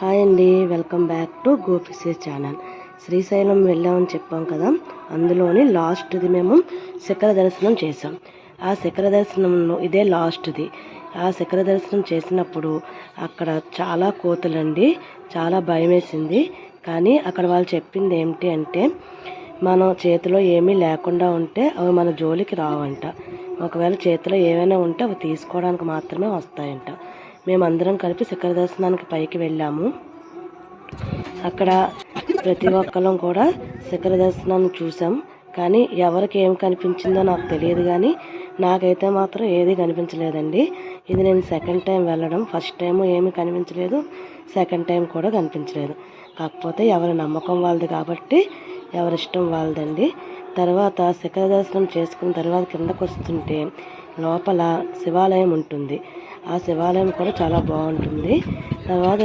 Hi అండి welcome back to గోపిసే channel. Srisailam వెళ్ళామని చెప్పాం కదా అందులోని లాస్ట్ది మేము శిఖర దర్శనం చేసాం ఆ శిఖర దర్శనంలో ఇదే లాస్ట్ది. ఆ శిఖర దర్శనం చేసినప్పుడు అక్కడ చాలా కోతులండి చాలా భయం వేసింది కానీ అక్కడ వాళ్ళు చెప్పింది ఏమిటి అంటే మనం చేతిలో ఏమీ లేకుండా ఉంటే అవి మన జోలికి రావంట. ఒకవేళ చేతిలో ఏమైనా ఉంటే అవి తీసుకోవడానికి మాత్రమే వస్తాయంట. మేమందరం కలిపి శిఖర దర్శనానికి పైకి వెళ్ళాము. అక్కడ ప్రతి ఒక్కరం కూడా శిఖర దర్శనాన్ని చూసాం కానీ ఎవరికి ఏం కనిపించిందో నాకు తెలియదు కానీ నాకైతే మాత్రం ఏది కనిపించలేదండి. ఇది నేను సెకండ్ టైం వెళ్ళడం. ఫస్ట్ టైం ఏమీ కనిపించలేదు. సెకండ్ టైం కూడా కనిపించలేదు. కాకపోతే ఎవరి నమ్మకం వాళ్ళది కాబట్టి ఎవరి ఇష్టం వాళ్ళదండి. తర్వాత శిఖర దర్శనం చేసుకున్న తర్వాత కిందకు వస్తుంటే లోపల శివాలయం ఉంటుంది. ఆ శివాలయం కూడా చాలా బాగుంటుంది. తర్వాత